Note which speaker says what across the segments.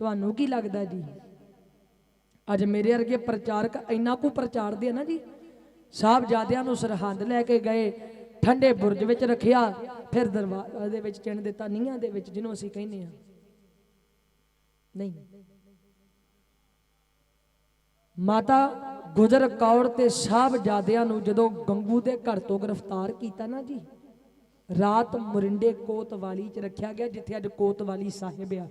Speaker 1: ਤੁਹਾਨੂੰ ਕੀ ਲੱਗਦਾ ਜੀ? ਅੱਜ ਮੇਰੇ ਵਰਗੇ ਪ੍ਰਚਾਰਕ ਇੰਨਾ ਕੁ ਪ੍ਰਚਾਰਦੇ ਆ ਨਾ ਜੀ, ਸਾਹਿਬਜ਼ਾਦਿਆਂ ਨੂੰ ਸਰਹੰਦ ਲੈ ਕੇ ਗਏ, ਠੰਡੇ ਬੁਰਜ ਵਿੱਚ ਰੱਖਿਆ, ਫਿਰ ਦਰਬਾਰ ਦੇ ਵਿੱਚ ਚਿਣ ਦਿੱਤਾ, ਨੀਹਾਂ ਦੇ ਵਿੱਚ, ਜਿਹਨੂੰ ਅਸੀਂ ਕਹਿੰਦੇ ਆ। ਨਹੀਂ। ਮਾਤਾ ਗੁਜਰ ਕੌਰ ਤੇ ਸਾਹਿਬਜ਼ਾਦਿਆਂ ਨੂੰ ਜਦੋਂ ਗੰਗੂ ਦੇ ਘਰ ਤੋਂ ਗ੍ਰਿਫਤਾਰ ਕੀਤਾ ਨਾ ਜੀ, ਰਾਤ ਮੁਰਿੰਡੇ ਕੋਤਵਾਲੀ ਚ ਰੱਖਿਆ ਗਿਆ, ਜਿੱਥੇ ਅੱਜ ਕੋਤਵਾਲੀ ਸਾਹਿਬ ਆ।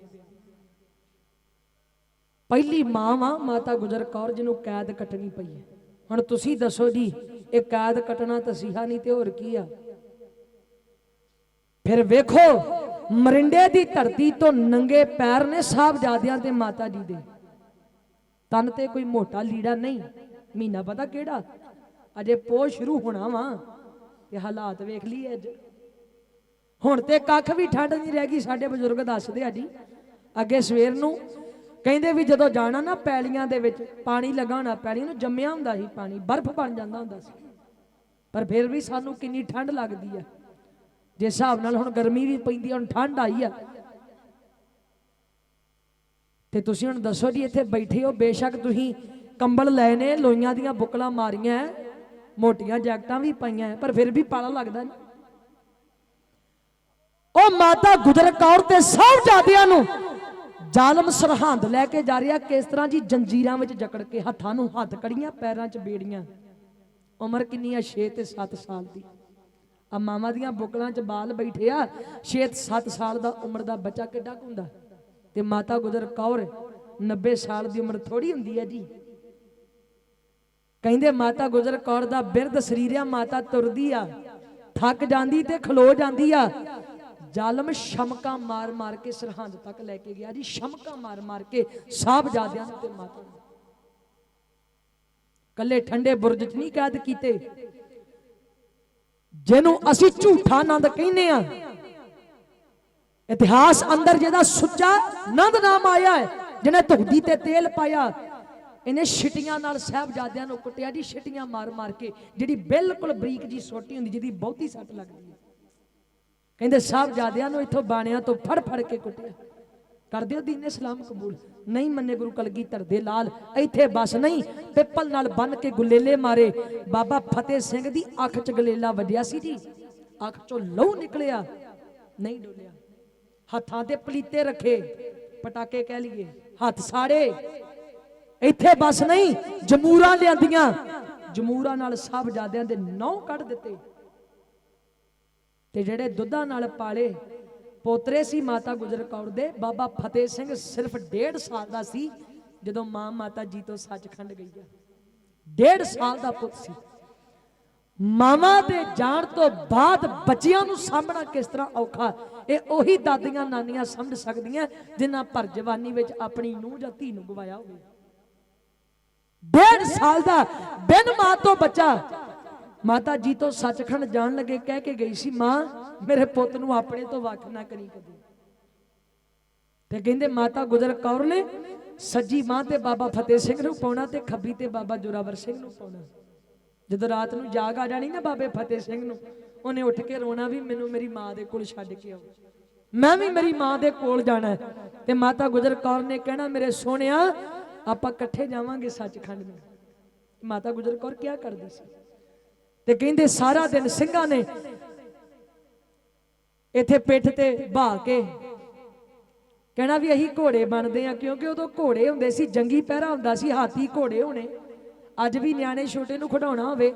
Speaker 1: ਪਹਿਲੀ ਮਾਂ ਵਾ, ਮਾਤਾ ਗੁਜਰ ਕੌਰ, ਜਿਹਨੂੰ ਕੈਦ ਕੱਟਣੀ ਪਈ ਹੈ। ਹੁਣ ਤੁਸੀਂ ਦੱਸੋ ਜੀ, ਇਹ ਕੈਦ ਕੱਟਣਾ ਤਸੀਹਾ ਨਹੀਂ ਤੇ ਹੋਰ ਕੀ ਆ? ਫਿਰ ਵੇਖੋ, ਮਰਿੰਡੇ ਦੀ ਧਰਤੀ ਤੋਂ ਨੰਗੇ ਪੈਰ ਨੇ ਸਾਹਿਬਜ਼ਾਦਿਆਂ ਤੇ ਮਾਤਾ ਜੀ ਦੇ। ਤਨ ਤੇ ਕੋਈ ਮੋਟਾ ਲੀੜਾ ਨਹੀਂ, ਮਹੀਨਾ ਪਤਾ ਕਿਹੜਾ? ਅਜੇ ਪੋਹ ਸ਼ੁਰੂ ਹੋਣਾ ਵਾ ਤੇ ਹਾਲਾਤ ਵੇਖ ਲਈ ਅੱਜ। ਹੁਣ ਤੇ ਕੱਖ ਵੀ ਠੰਡ ਨਹੀਂ ਰਹਿ ਗਈ, ਸਾਡੇ ਬਜ਼ੁਰਗ ਦੱਸਦੇ ਆ ਜੀ, ਅੱਗੇ ਸਵੇਰ ਨੂੰ ਕਹਿੰਦੇ ਵੀ ਜਦੋਂ ਜਾਣਾ ਨਾ ਪੈਲੀਆਂ ਦੇ ਵਿੱਚ ਪਾਣੀ ਲਗਾਉਣਾ ਪੈਲੀਆਂ ਨੂੰ ਜੰਮਿਆ ਹੁੰਦਾ ਸੀ ਪਾਣੀ ਬਰਫ਼ ਬਣ ਜਾਂਦਾ ਹੁੰਦਾ ਸੀ। ਪਰ ਫਿਰ ਵੀ ਸਾਨੂੰ ਕਿੰਨੀ ਠੰਡ ਲੱਗਦੀ ਆ। ਜੇ ਹਿਸਾਬ ਨਾਲ ਹੁਣ ਗਰਮੀ ਵੀ ਪੈਂਦੀ ਹੁਣ ਠੰਡ ਆਈ ਆ। ਤੇ ਤੁਸੀਂ ਹੁਣ ਦੱਸੋ ਜੀ ਇੱਥੇ ਬੈਠੇ ਹੋ ਬੇਸ਼ੱਕ ਤੁਸੀਂ ਕੰਬਲ ਲਏ ਨੇ ਲੋਈਆਂ ਦੀਆਂ ਬੁਕਲਾਂ ਮਾਰੀਆਂ ਹੈ, ਮੋਟੀਆਂ ਜੈਕਟਾਂ ਵੀ ਪਾਈਆਂ ਹੈ, ਪਰ ਫਿਰ ਵੀ ਪਾਲਾ ਲੱਗਦਾ ਨਹੀਂ ਉਹ ਮਾਤਾ ਗੁਜਰ ਕੌਰ ਤੇ ਸਭ ਜਾਦਿਆਂ ਨੂੰ ਜ਼ਾਲਮ ਸਰਹੰਦ ਲੈ ਕੇ ਜਾ ਰਿਹਾ ਕਿਸ ਤਰ੍ਹਾਂ ਜੀ? ਜੰਜੀਰਾਂ ਵਿੱਚ ਜਕੜ ਕੇ ਹੱਥਾਂ ਨੂੰ ਹੱਥ ਕੜੀਆਂ, ਪੈਰਾਂ 'ਚ ਬੇੜੀਆਂ। ਉਮਰ ਕਿੰਨੀ ਆ? 6 ਤੇ 7 ਸਾਲ ਦੀ। ਆ ਮਾਵਾਂ ਦੀਆਂ ਬੁਕਲਾਂ 'ਚ ਬਾਲ ਬੈਠੇ ਆ। 6-7 ਸਾਲ ਦਾ ਉਮਰ ਦਾ ਬੱਚਾ ਕਿੱਡਾ ਕੁ ਹੁੰਦਾ? ਤੇ ਮਾਤਾ ਗੁਜਰ ਕੌਰ 90 ਸਾਲ ਦੀ ਉਮਰ ਥੋੜੀ ਹੁੰਦੀ ਹੈ ਜੀ। ਕਹਿੰਦੇ ਮਾਤਾ ਗੁਜਰ ਕੌਰ ਦਾ ਬਿਰਧ ਸਰੀਰਿਆ, ਮਾਤਾ ਤੁਰਦੀ ਆ। ਥੱਕ ਜਾਂਦੀ ਤੇ ਖਲੋ ਜਾਂਦੀ ਆ। ਜ਼ਾਲਮ ਸ਼ਮਕਾ ਮਾਰ ਮਾਰ ਕੇ ਸਰਹੰਦ ਤੱਕ ਲੈ ਕੇ ਗਿਆ ਜੀ, ਸ਼ਮਕਾ ਮਾਰ ਮਾਰ ਕੇ ਸਾਹਿਬਜ਼ਾਦਿਆਂ ਨੂੰ ਤੇ ਮਾਤਾ ਕੱਲੇ ਠੰਡੇ ਬੁਰਜ 'ਚ ਨਹੀਂ ਕੈਦ ਕੀਤੇ। ਜਿਹਨੂੰ ਅਸੀਂ ਝੂਠਾ ਆਨੰਦ ਕਹਿੰਦੇ ਆ ਇਤਿਹਾਸ ਅੰਦਰ ਜਿਹਦਾ ਸੁੱਚਾ ਨੰਦ ਨਾਮ ਆਇਆ ਹੈ, ਜਿਹਨੇ ਧੁਗਦੀ ਤੇ ਤੇਲ ਪਾਇਆ, ਇਹਨੇ ਛਿਟੀਆਂ ਨਾਲ ਸਾਹਿਬਜ਼ਾਦਿਆਂ ਨੂੰ ਕੁੱਟਿਆ ਜੀ, ਛਿਟੀਆਂ ਮਾਰ ਮਾਰ ਕੇ, ਜਿਹੜੀ ਬਿਲਕੁਲ ਬਰੀਕ ਜੀ ਸੋਟੀ ਹੁੰਦੀ, ਜਿਹਦੀ ਬਹੁਤੀ ਸੱਟ ਲੱਗਦੀ ਕਹਿੰਦੇ, ਸਾਹਿਬਜ਼ਾਦਿਆਂ ਨੂੰ ਇੱਥੋਂ ਬਾਣਿਆਂ ਤੋਂ ਫੜ ਫੜ ਕੇ ਕੁੱਟਿਆ। ਕਰ ਦਿਓ ਦੀਨ ਇਸਲਾਮ ਕਬੂਲ? ਨਹੀਂ ਮੰਨੇ ਗੁਰੂ ਕਲਗੀਧਰ ਦੇ ਲਾਲ, ਇੱਥੇ ਬਸ ਨਹੀਂ, ਪਿੱਪਲ ਨਾਲ ਬੰਨ ਕੇ ਗੁਲੇਲੇ ਮਾਰੇ। ਬਾਬਾ ਫਤਿਹ ਸਿੰਘ ਦੀ ਅੱਖ 'ਚ ਗਲੇਲਾ ਵੱਜਿਆ ਸੀ ਜੀ। ਅੱਖ 'ਚੋਂ ਲਹੂ ਨਿਕਲਿਆ, ਨਹੀਂ ਡੋਲਿਆ। ਹੱਥਾਂ ਤੇ ਪਲੀਤੇ ਰੱਖੇ, ਪਟਾਕੇ ਕਹਿ ਲਈਏ, ਹੱਥ ਸਾੜੇ। ਇੱਥੇ ਬਸ ਨਹੀਂ, ਜਮੂਰਾਂ ਲਿਆਂਦੀਆਂ। ਜਮੂਰਾਂ ਨਾਲ ਸਾਹਿਬਜ਼ਾਦਿਆਂ ਦੇ ਨੌ ਕੱਢ ਦਿੱਤੇ। ਤੇ ਜਿਹੜੇ ਦੁੱਧਾਂ ਨਾਲ ਪਾਲੇ, ਪੋਤਰੇ ਸੀ ਮਾਤਾ ਗੁਜਰ ਕੌਰ ਦੇ, ਬਾਬਾ ਫਤਿਹ ਸਿੰਘ ਸਿਰਫ 1.5 ਸਾਲ ਦਾ ਸੀ, ਜਦੋਂ ਮਾਂ ਮਾਤਾ ਜੀ ਤੋਂ ਸੱਚਖੰਡ ਗਈ ਆ। 1.5 ਸਾਲ ਦਾ ਪੁੱਤ ਸੀ। ਮਾਵਾਂ ਦੇ ਜਾਣ ਤੋਂ ਬਾਅਦ ਬੱਚਿਆਂ ਨੂੰ ਸਾਂਭਣਾ ਕਿਸ ਤਰ੍ਹਾਂ ਔਖਾ? ਇਹ ਉਹੀ ਦਾਦੀਆਂ ਨਾਨੀਆਂ ਸਮਝ ਸਕਦੀਆਂ, ਜਿਨ੍ਹਾਂ ਭਰ ਜਵਾਨੀ ਵਿੱਚ ਆਪਣੀ ਨੂੰਹ ਜਾਂ ਧੀ ਨੂੰ ਗਵਾਇਆ ਹੋਵੇ। 1.5 ਸਾਲ ਦਾ ਬਿਨ ਮਾਂ ਤੋਂ ਬੱਚਾ ਮਾਤਾ ਜੀ ਤੋਂ ਸੱਚਖੰਡ ਜਾਣ ਲੱਗੇ, ਕਹਿ ਕੇ ਗਈ ਸੀ, ਮਾਂ, ਮੇਰੇ ਪੁੱਤ ਨੂੰ ਆਪਣੇ ਤੋਂ ਵੱਖ ਨਾ ਕਰੀ ਕਦੇ। ਤੇ ਕਹਿੰਦੇ, ਮਾਤਾ ਗੁਜਰ ਕੌਰ ਨੇ ਸੱਜੀ ਮਾਂ ਤੇ ਬਾਬਾ ਫਤਿਹ ਸਿੰਘ ਨੂੰ ਪਾਉਣਾ ਤੇ ਖੱਬੀ ਤੇ ਬਾਬਾ ਜੋਰਾਵਰ ਸਿੰਘ ਨੂੰ ਪਾਉਣਾ। ਜਦੋਂ ਰਾਤ ਨੂੰ ਜਾਗ ਆ ਜਾਣੀ ਨਾ ਬਾਬੇ ਫਤਿਹ ਸਿੰਘ ਨੂੰ, ਉਹਨੇ ਉੱਠ ਕੇ ਰੋਣਾ ਵੀ ਮੈਨੂੰ ਮੇਰੀ ਮਾਂ ਦੇ ਕੋਲ ਛੱਡ ਕੇ ਆਓ। ਮੈਂ ਵੀ ਮੇਰੀ ਮਾਂ ਦੇ ਕੋਲ ਜਾਣਾ ਤੇ ਮਾਤਾ ਗੁਜਰ ਕੌਰ ਨੇ ਕਹਿਣਾ, ਮੇਰੇ ਸੋਹਣਿਆ, ਆਪਾਂ ਇਕੱਠੇ ਜਾਵਾਂਗੇ ਸੱਚਖੰਡ ਨੂੰ। ਮਾਤਾ ਗੁਜਰ ਕੌਰ ਕੀ ਕਰਦੀ ਸੀ? ਤੇ ਕਹਿੰਦੇ ਸਾਰਾ ਦਿਨ ਸਿੰਘਾਂ ਨੇ ਇੱਥੇ ਪਿੱਠ ਤੇ ਬਹਾ ਕੇ ਕਹਿਣਾ ਵੀ ਅਸੀਂ ਘੋੜੇ ਬਣਦੇ ਆ ਕਿਉਂਕਿ ਉਦੋਂ ਘੋੜੇ ਹੁੰਦੇ ਸੀ, ਜੰਗੀ ਪਹਿਰਾ ਹੁੰਦਾ ਸੀ, ਹਾਥੀ ਘੋੜੇ ਹੋਣੇ। ਅੱਜ ਵੀ ਨਿਆਣੇ ਛੋਟੇ ਨੂੰ ਖਿਡਾਉਣਾ ਹੋਵੇ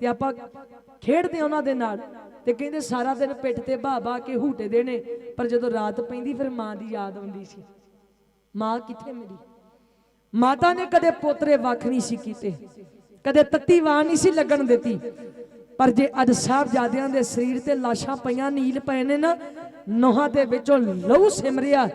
Speaker 1: ਤੇ ਆਪਾਂ ਖੇਡਦੇ ਆ ਉਹਨਾਂ ਦੇ ਨਾਲ। ਤੇ ਕਹਿੰਦੇ ਸਾਰਾ ਦਿਨ ਪਿੱਠ ਤੇ ਬਹਾ ਬਹਾ ਕੇ ਹੂਟੇ ਦੇਣੇ, ਪਰ ਜਦੋਂ ਰਾਤ ਪੈਂਦੀ ਫਿਰ ਮਾਂ ਦੀ ਯਾਦ ਆਉਂਦੀ ਸੀ। ਮਾਂ ਕਿੱਥੇ ਮੇਰੀ ਮਾਤਾ ਨੇ ਕਦੇ ਪੋਤਰੇ ਵੱਖ ਨਹੀਂ ਸੀ ਕੀਤੇ। ਕਦੇ ਤੱਤੀ ਵਾਂ ਨਹੀਂ ਸੀ ਲੱਗਣ ਦਿੱਤੀ। ਪਰ ਜੇ ਅੱਜ ਸਾਹਿਬਜ਼ਾਦਿਆਂ ਦੇ ਸਰੀਰ ਤੇ ਲਾਸ਼ਾਂ ਪਈਆਂ ਨੀਲ ਪਏ ਨੇ ਨਾ ਨੋਹਾਂ ਦੇ ਵਿੱਚੋਂ ਲਹੂ ਸਿਮਰਿਆ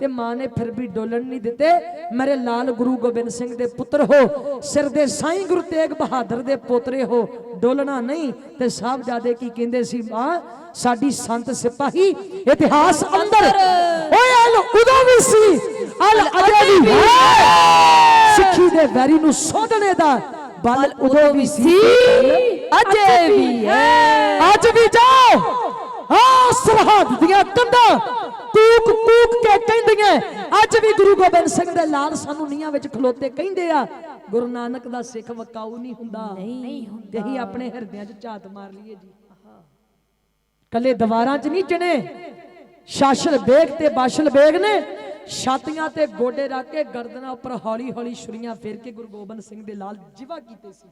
Speaker 1: ਤੇ ਮਾਂ ਨੇ ਫਿਰ ਵੀ ਡੋਲਣ ਨਹੀਂ ਦਿੱਤੇ। ਮੇਰੇ ਲਾਲ ਗੁਰੂ ਗੋਬਿੰਦ ਸਿੰਘ ਦੇ ਪੁੱਤਰ ਹੋ ਸਿਰ ਦੇ ਸਾਈਂ ਗੁਰੂ ਤੇਗ ਬਹਾਦਰ ਦੇ ਪੋਤਰੇ ਹੋ ਡੋਲਣਾ ਨਹੀਂ। ਤੇ ਸਾਹਿਬਜ਼ਾਦੇ ਕੀ ਕਹਿੰਦੇ ਸੀ ਮਾਂ ਸਾਡੀ ਸੰਤ ਸਿਪਾਹੀ ਇਤਿਹਾਸ ਅੰਦਰ ਓਏ ਅਲ ਉਦੋਂ ਵੀ ਸੀ ਅਲ ਅਜੇ ਵੀ ਸਿੱਖੀ ਦੇ ਵੈਰੀ ਨੂੰ ਸੋਧਣੇ ਦਾ ਬਲ ਉਦੋਂ ਵੀ ਸੀ
Speaker 2: ਅਜੇ ਵੀ ਹੈ।
Speaker 1: ਅੱਜ ਵੀ ਜਾਓ। ਆ ਸਰਹੱਦ ਦੀਆਂ ਕੰਧਾਂ। ਕੂਕ ਕੂਕ ਕੇ ਕਹਿੰਦੀਆਂ ਅੱਜ ਵੀ ਗੁਰੂ ਗੋਬਿੰਦ ਸਿੰਘ ਦੇ ਲਾਲ ਸਾਨੂੰ ਨੀਹਾਂ ਵਿੱਚ ਖਲੋਤੇ ਕਹਿੰਦੇ ਆ ਗੁਰੂ ਨਾਨਕ ਦਾ ਸਿੱਖ ਵਕਾਊ ਨਹੀਂ ਹੁੰਦਾ।
Speaker 2: ਨਹੀਂ
Speaker 1: ਤੇ ਅਸੀਂ ਆਪਣੇ ਹਿਰਦਿਆਂ 'ਚ ਝਾਤ ਮਾਰ ਲਈਏ ਜੀ। ਕੱਲੇ ਦੀਵਾਰਾਂ 'ਚ ਨਹੀਂ ਚਣੇ। ਸ਼ਾਸਲ ਬੇਗ ਤੇ ਬਾਸ਼ਲ ਬੇਗ ਨੇ। ਛਾਤੀਆਂ ਤੇ ਗੋਡੇ ਰੱਖ ਕੇ ਗਰਦਨਾਂ ਉੱਪਰ ਹੌਲੀ ਹੌਲੀ ਛੁਰੀਆਂ ਫੇਰ ਕੇ ਗੁਰੂ ਗੋਬਿੰਦ ਸਿੰਘ ਦੇ ਲਾਲ ਜਿਵਾ ਕੀਤੇ ਸੀ।